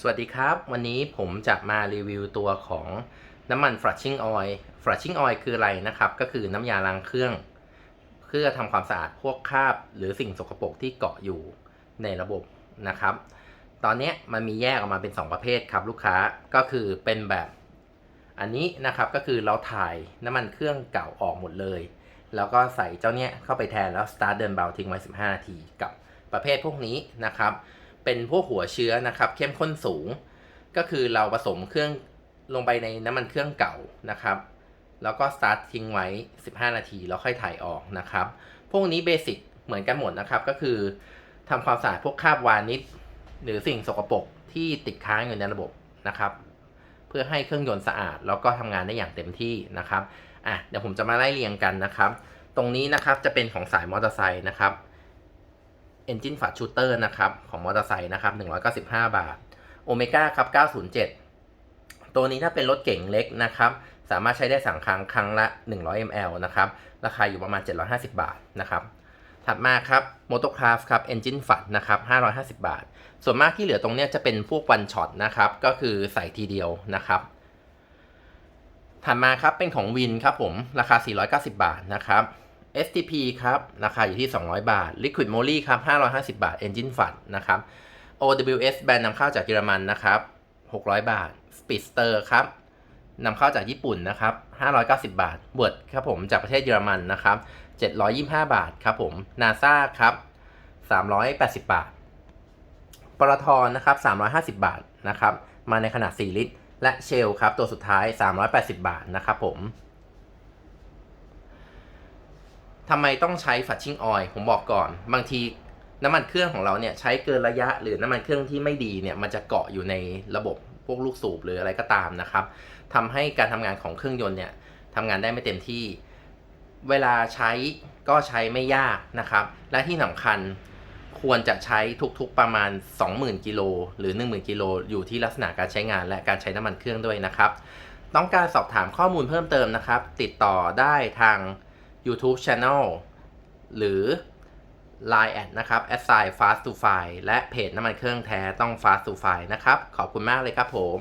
สวัสดีครับ วันนี้ผมจะมารีวิวตัวของน้ำมัน flushing oil flushing oil คืออะไรนะครับ ก็คือน้ำยาล้างเครื่อง เพื่อทำความสะอาดพวกคราบ หรือสิ่งสกปรกที่เกาะอยู่ในระบบนะครับ ตอนนี้มันมีแยกออกมาเป็น 2 ประเภทครับลูกค้าก็คือเป็นแบบอันนี้นะครับก็คือเราถ่ายน้ำมันเครื่องเก่าออกหมดเลย แล้วก็ใส่เจ้าเนี้ยเข้าไปแทนแล้ว start เดินเบาทิ้งไว้ 15 นาทีกับประเภทพวกนี้นะครับ เป็นพวกหัวเชื้อนะครับ เข้มข้นสูง ก็คือเราผสมเครื่องลงไปในน้ำมันเครื่องเก่านะครับ แล้วก็สตาร์ททิ้งไว้ 15 นาทีแล้วค่อยถ่ายออกนะครับ พวกนี้เบสิกเหมือนกันหมดนะครับ ก็คือทำความสะอาดพวกคราบวานิชหรือสิ่งสกปรกที่ติดค้างอยู่ในระบบนะครับ เพื่อให้เครื่องยนต์สะอาด แล้วก็ทำงานได้อย่างเต็มที่นะครับอะเดี๋ยวผมจะมาไล่เรียงกันนะครับ ตรงนี้นะครับจะเป็นของสายมอเตอร์ไซค์นะครับ Engine Fast Shooter นะครับ ของมอเตอร์ไซค์นะครับ 195 บาทโอเมก้าครับ 907 ตัวนี้ถ้าเป็นรถเก๋งเล็กนะครับ สามารถใช้ได้สังครั้งครั้งละ 100 ml นะครับ ราคาอยู่ประมาณ 750 บาทนะครับ ถัดมาครับ Motocraft ครับ Engine f a t นะครับ 550 บาท ส่วนมากที่เหลือตรงเนี้ยจะเป็นพวก one shot นะครับ ก็คือใส่ทีเดียวนะครับถัดมาครับเป็นของวินครับผมราคา 490 บาทนะครับ STP ครับ ราคาอยู่ที่ 200 บาท Liquid Moly ครับ 550 บาท Engine f a t นะครับ OWS แบรนด์นำเข้าจากเยอรมันนะครับ 600 บาท Speedster ครับนำเข้าจากญี่ปุ่นนะครับ 590 บาท Word ครับผมจากประเทศเยอรมันนะครับ 725 บาทครับผม NASA ครับ 380 บาทปตทนะครับ 350 บาทนะครับ มาในขนาด 4 ลิตร และเชลครับ ตัวสุดท้าย 380 บาทนะครับผม ทำไมต้องใช้ฝัดชิ่งออยล์ผมบอกก่อน บางทีน้ำมันเครื่องของเราเนี่ยใช้เกินระยะหรือน้ำมันเครื่องที่ไม่ดีเนี่ยมันจะเกาะอยู่ในระบบพวกลูกสูบหรืออะไรก็ตามนะครับทำให้การทำงานของเครื่องยนต์เนี่ยทำงานได้ไม่เต็มที่ เวลาใช้ก็ใช้ไม่ยากนะครับ และที่สำคัญควรจะใช้ทุกๆประมาณ 20,000 กิโลหรือ 10,000 กิโลอยู่ที่ลักษณะการใช้งานและการใช้น้ำมันเครื่องด้วยนะครับ ต้องการสอบถามข้อมูลเพิ่มเติมนะครับ ติดต่อได้ทาง YouTube Channel หรือ Line แอดนะครับ a s s i g n fast to file และเพจน้ำมันเครื่องแท้ต้อง fast to file นะครับ ขอบคุณมากเลยครับผม